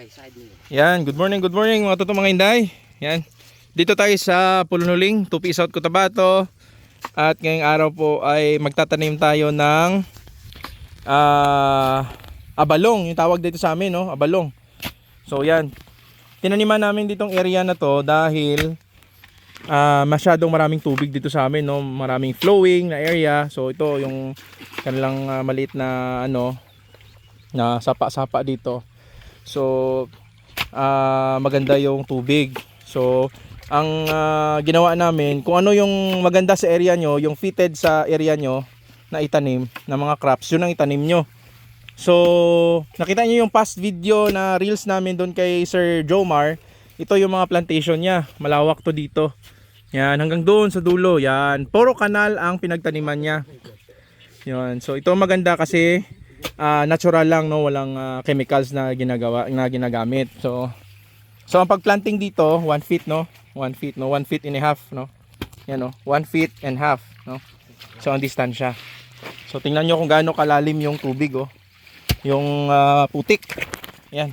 by side niyo. Yan, good morning, good morning mga totoong mga inday. Yan. Dito tayo sa Pulunuling, Tupi South Cotabato. At ngayong araw po ay magtatanim tayo ng ah, abalong, yung tawag dito sa amin, no? Abalong. So yan. Tinaniman namin ditong area na to dahil ah, masyadong maraming tubig dito sa amin, no? Maraming flowing na area. So ito yung kanilang ah, maliit na ano na sapa-sapa dito. So ah, maganda yung tubig. So, ang ah, ginawa namin, kung ano yung maganda sa area nyo, yung fitted sa area nyo na itanim, na mga crops, yun ang itanim nyo. So, nakita nyo yung past video na reels namin doon kay Sir Jomar. Ito yung mga plantation niya. Malawak to dito. Yan, hanggang doon sa dulo. Yan, puro kanal ang pinagtaniman niya. Yan. So, ito maganda kasi ah, natural lang, no? Walang ah, chemicals na ginagawa, na ginagamit. So, So ang pagplanting dito, 1 feet no, 1 feet no, 1 feet and a half no. Yan no, 1 feet and half no. So ang distansya. So tingnan nyo kung gaano kalalim yung tubig oh. Yung ah, putik. Yan.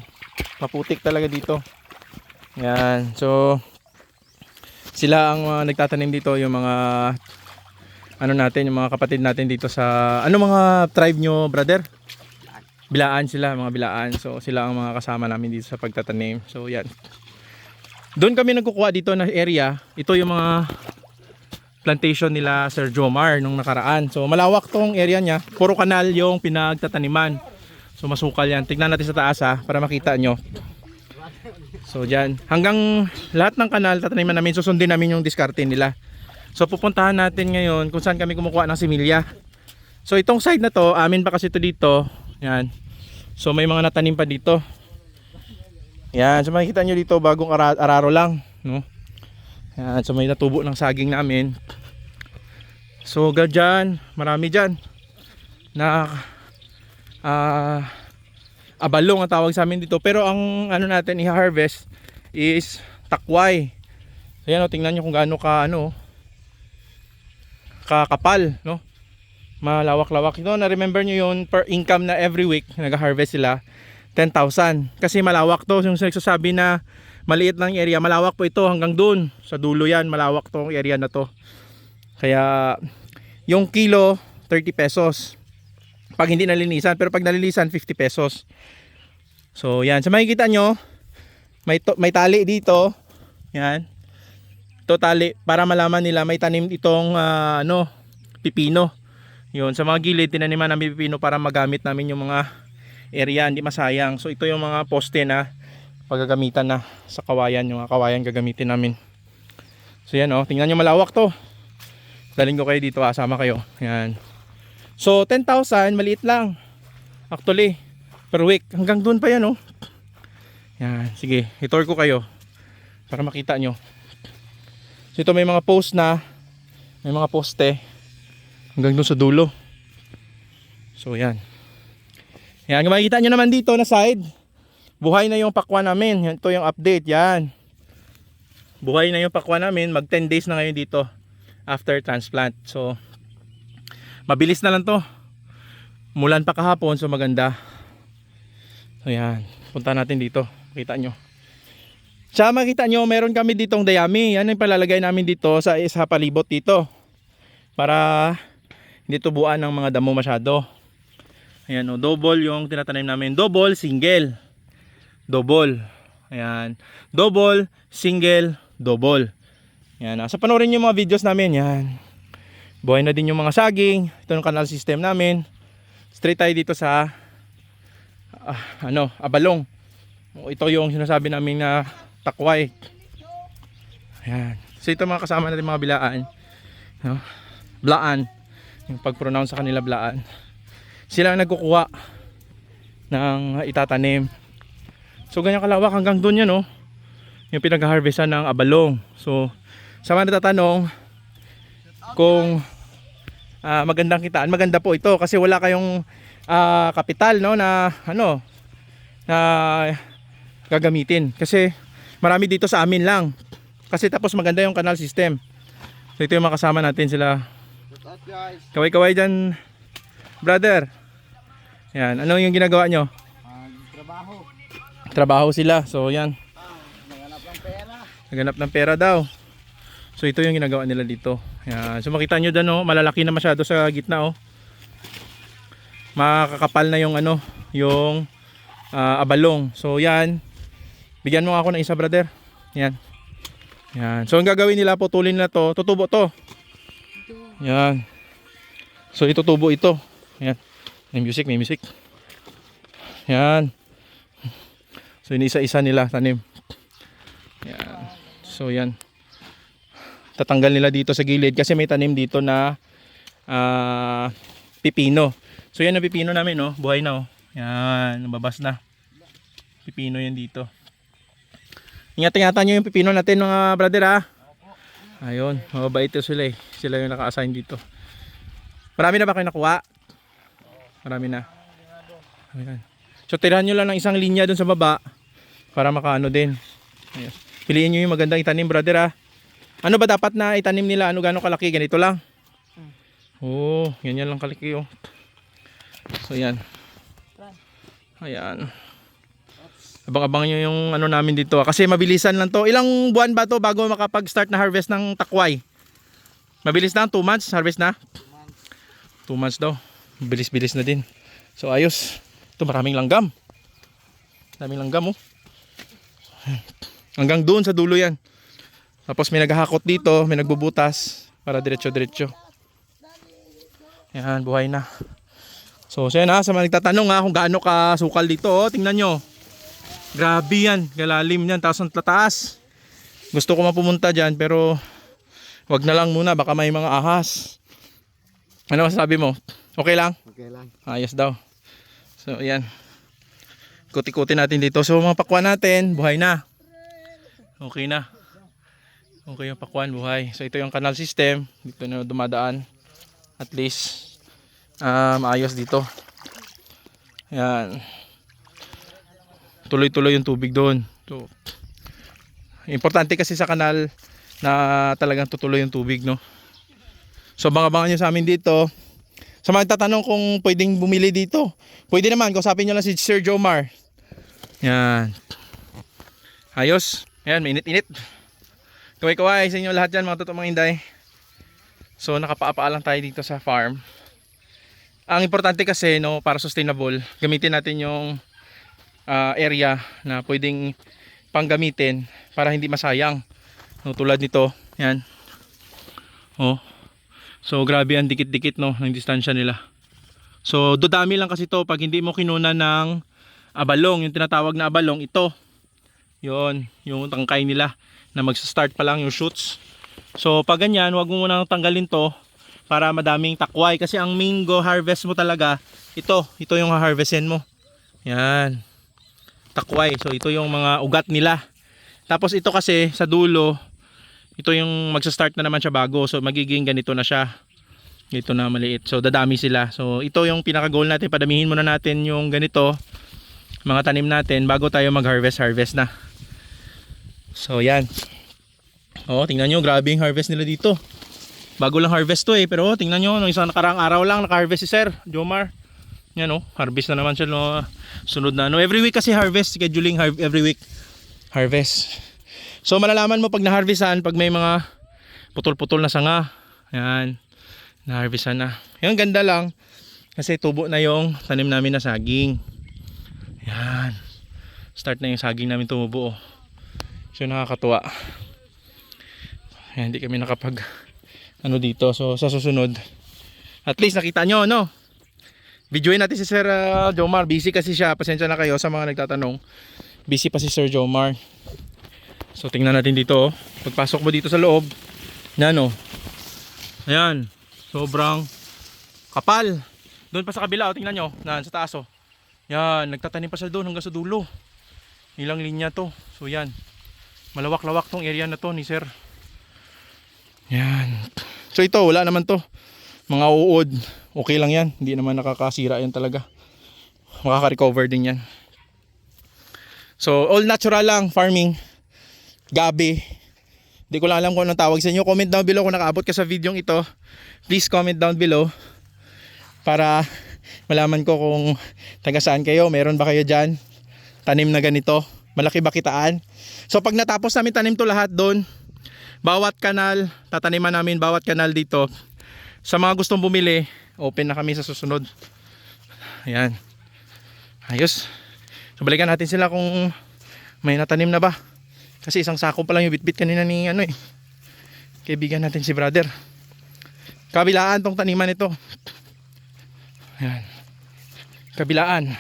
Maputik talaga dito. Yan. So sila ang mga nagtatanim dito yung mga ano natin, yung mga kapatid natin dito sa ano mga tribe nyo, brother? Bilaan sila, mga bilaan. So sila ang mga kasama namin dito sa pagtatanim. So yan. Doon kami nagkukuha dito na area. Ito yung mga plantation nila Sir Jomar nung nakaraan. So malawak tong area niya. Puro kanal yung pinagtataniman. So masukal yan. Tignan natin sa taas ha, para makita nyo. So dyan. Hanggang lahat ng kanal tataniman namin. Susundin namin yung diskarte nila. So pupuntahan natin ngayon kung saan kami kumukuha ng similya. So itong side na to, amin pa kasi ito dito. Yan. So may mga natanim pa dito. Yan, so makikita nyo dito bagong ara- araro lang, no? Yan, so may natubo ng saging namin. So ga dyan, marami dyan na ah abalong ang tawag sa amin dito. Pero ang ano natin i-harvest is takway. So yan, o, tingnan nyo kung gaano ka ano kakapal, no? Malawak-lawak. Ito na remember nyo yun per income na every week nag-harvest sila 10,000 kasi malawak to yung nagsasabi na maliit lang yung area malawak po ito hanggang dun. Sa dulo yan malawak tong area na to. Kaya yung kilo 30 pesos. Pag hindi nalinisan pero pag nalinisan 50 pesos. So yan. Sa makikita nyo may, to, may tali dito. Yan. Ito tali para malaman nila may tanim itong ah, ano pipino yun, sa mga gilid, tinaniman namin pipino para magamit namin yung mga area, hindi masayang. So ito yung mga poste na paggagamitan na sa kawayan, yung mga kawayan gagamitin namin. So yan oh, tingnan nyo malawak to. Daling ko kayo dito, asama kayo. Yan. So 10,000, maliit lang. Actually, per week. Hanggang doon pa yan oh. Yan, sige, itour ko kayo para makita nyo. So ito may mga post na, may mga poste hanggang doon sa dulo. So yan. Yan, makikita nyo naman dito na side, buhay na yung pakwa namin. Ito yung update, yan. Buhay na yung pakwa namin, mag 10 days na ngayon dito after transplant. So, mabilis na lang to. Mulan pa kahapon, so maganda. So yan, punta natin dito. Kita nyo. Tsaka makita nyo, meron kami ditong dayami. Yan yung palalagay namin dito sa isa palibot dito. Para hindi tubuan ng mga damo masyado. Ayan o, double yung tinatanim namin. Double, single. Double. Ayan. Double, single, double. Ayan. Sa panoorin yung mga videos namin, yan. Buhay na din yung mga saging. Ito yung canal system namin. Straight tayo dito sa ah, ano, abalong. Ito yung sinasabi namin na takway. Ayan. So ito mga kasama natin mga bilaan. No? Blaan yung pag-pronounce sa kanila blaan. Sila ang nagkukuha ng itatanim. So ganyan kalawak hanggang doon yan oh. Yung pinag-harvestan ng abalong. So sa mga natatanong kung ah, magandang kitaan maganda po ito kasi wala kayong ah, kapital no na ano na gagamitin. Kasi marami dito sa amin lang. Kasi tapos maganda yung canal system. So ito yung mga kasama natin sila? Kaway-kaway dyan, brother. Yan, ano yung ginagawa nyo? Magtrabaho. Trabaho sila. So yan. Naganap ng pera. Naganap ng pera daw. So ito yung ginagawa nila dito. Yan. So makita nyo dyan oh, malalaki na masyado sa gitna oh. Makakapal na yung ano, yung ah, abalong. So yan. Bigyan mo ako ng isa brother. Yan. Yan. So ang gagawin nila, putulin nila to. Tutubo to. Yan. So itutubo ito. Yan. May music, may music. Yan. So inisa-isa nila tanim. Yan. So yan. Tatanggal nila dito sa gilid kasi may tanim dito na ah, pipino. So yan ang pipino namin, no? Buhay na, oh. Yan, nababas na. Pipino yan dito. Ingat-ingatan nyo yung pipino natin, mga brother, ha? Ayun, mababait sila, eh. Sila yung naka-assign dito. Marami na ba kayo nakuha? Marami na. So tirahan nyo lang ng isang linya dun sa baba para makaano din. Ayan. Piliin nyo yung magandang itanim, brother, ha? Ano ba dapat na itanim nila? Ano gano'ng kalaki? Ganito lang? Oo, oh, ganyan lang kalaki oh. So yan. Ayan. Abang-abang nyo yung ano namin dito ah. Kasi mabilisan lang to. Ilang buwan ba to bago makapag-start na harvest ng takway? Mabilis lang? 2 months harvest na? 2 months daw. Bilis-bilis na din. So ayos. Ito maraming langgam. Daming langgam oh. Hanggang doon sa dulo yan. Tapos may naghahakot dito, may nagbubutas para diretso-diretso. Yan, buhay na. So, siya na, sa mga nagtatanong ha, kung gaano ka sukal dito, oh, tingnan nyo. Grabe yan, galalim yan, taas ang tataas. Gusto ko mapumunta dyan, pero wag na lang muna, baka may mga ahas. Ano masasabi mo? Okay lang? Okay lang. Ayos daw. So, ayan. Kuti-kuti natin dito. So, mga pakwan natin, buhay na. Okay na. Okay yung pakwan, buhay. So, ito yung canal system. Dito na dumadaan. At least, ah, maayos dito. Ayan. Tuloy-tuloy yung tubig doon. So, importante kasi sa kanal na talagang tutuloy yung tubig, no? So, banga-bangan nyo sa amin dito. Sa mga tatanong kung pwedeng bumili dito, pwede naman, kausapin nyo lang si Sir Jomar. Yan. Ayos. Yan, mainit-init. Kaway-kaway sa inyo lahat dyan, mga totoong mga inday. So, nakapaapaa lang tayo dito sa farm. Ang importante kasi, no, para sustainable, gamitin natin yung ah, area na pwedeng panggamitin para hindi masayang. No, tulad nito, yan. Oh, So grabe ang dikit-dikit no ng distansya nila. So dodami lang kasi to pag hindi mo kinuna ng abalong, yung tinatawag na abalong ito. 'Yon, yung tangkay nila na magsa-start pa lang yung shoots. So pag ganyan, wag mo muna tanggalin to para madaming takway kasi ang mango harvest mo talaga ito, ito yung harvestin mo. Yan. Takway. So ito yung mga ugat nila. Tapos ito kasi sa dulo ito yung magsa-start na naman siya bago so magiging ganito na siya. Ito na maliit. So dadami sila. So ito yung pinaka goal natin. Padamihin muna natin yung ganito mga tanim natin bago tayo mag harvest na. So yan. Oh tingnan nyo grabe yung harvest nila dito. Bago lang harvest to eh. Pero oh, tingnan nyo nung isang nakarang araw lang naka-harvest si sir Jomar. Yan oh harvest na naman siya no sunod na. No every week kasi harvest scheduling every week harvest So malalaman mo pag na-harvestan, pag may mga putol-putol na sanga. Yan. Na-harvestan na. Yan ganda lang. Kasi tubo na yung tanim namin na saging. Yan. Start na yung saging namin tumubo. So nakakatuwa. Yan, hindi kami nakapag ano dito. So sa susunod, at least nakita nyo, no? Videoin natin si Sir uh, Jomar. Busy kasi siya. Pasensya na kayo sa mga nagtatanong. Busy pa si Sir Jomar. So tingnan natin dito oh. Pagpasok mo dito sa loob, yan oh. Ayan, sobrang kapal. Doon pa sa kabila oh, tingnan nyo, nan sa taas oh. Yan, nagtatanim pa siya doon hanggang sa dulo. Ilang linya to. So yan. Malawak-lawak tong area na to ni sir. Yan. So ito, wala naman to. Mga uod. Okay lang yan. Hindi naman nakakasira yan talaga. Makaka-recover din yan. So all natural lang farming gabi. Hindi ko lang alam kung anong tawag sa inyo. Comment down below kung nakaabot ka sa video ito. Please comment down below para malaman ko kung taga saan kayo. Meron ba kayo dyan? tanim na ganito. Malaki ba kitaan? So pag natapos namin tanim to lahat doon, bawat kanal, tataniman namin bawat kanal dito. Sa mga gustong bumili, open na kami sa susunod. Ayan. Ayos. So balikan natin sila kung may natanim na ba. Kasi isang sako pa lang yung bitbit kanina ni ano eh. Kaibigan natin si brother. Kabilaan tong taniman ito. Ayan. Kabilaan.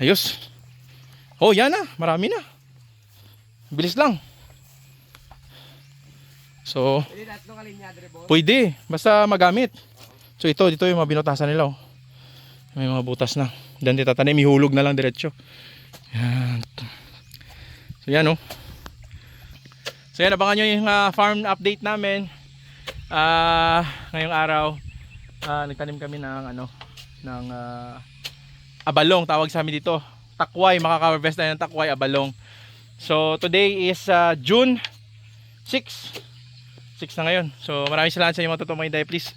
Ayos. Oh, yan na. Marami na. Bilis lang. So, pwede. Basta magamit. So, ito, dito yung mga binutasan nila. Oh. May mga butas na. Diyan dito tatanim. Ihulog na lang diretso. Yan. So, yan oh. So, yan. Abangan nyo yung ah, farm update namin. Ah, ngayong araw, ah, nagtanim kami ng ano, ng ah, abalong tawag sa amin dito. Takway, makaka-harvest na ng takway abalong. So today is ah, June 6. 6 na ngayon. So maraming salamat sa inyo mga totoong mga Please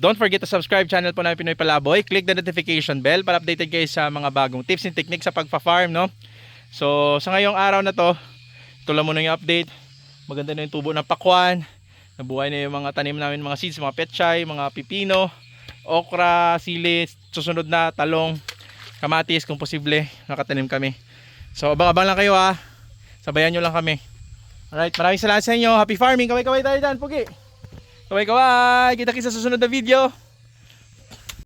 don't forget to subscribe channel po namin Pinoy Palaboy. Click the notification bell para updated kayo sa mga bagong tips and techniques sa pagpa-farm, no? So sa ngayong araw na to, ito lang muna yung update. Maganda na yung tubo ng pakwan. Nabuhay na yung mga tanim namin, mga seeds, mga petchay, mga pipino, okra, sili, susunod na talong, kamatis kung posible, nakatanim kami. So abang-abang lang kayo ha. Sabayan nyo lang kami. Alright, maraming salamat sa inyo. Happy farming. Kaway-kaway tayo dyan, Pugi. Kaway-kaway. Kita-kita sa susunod na video.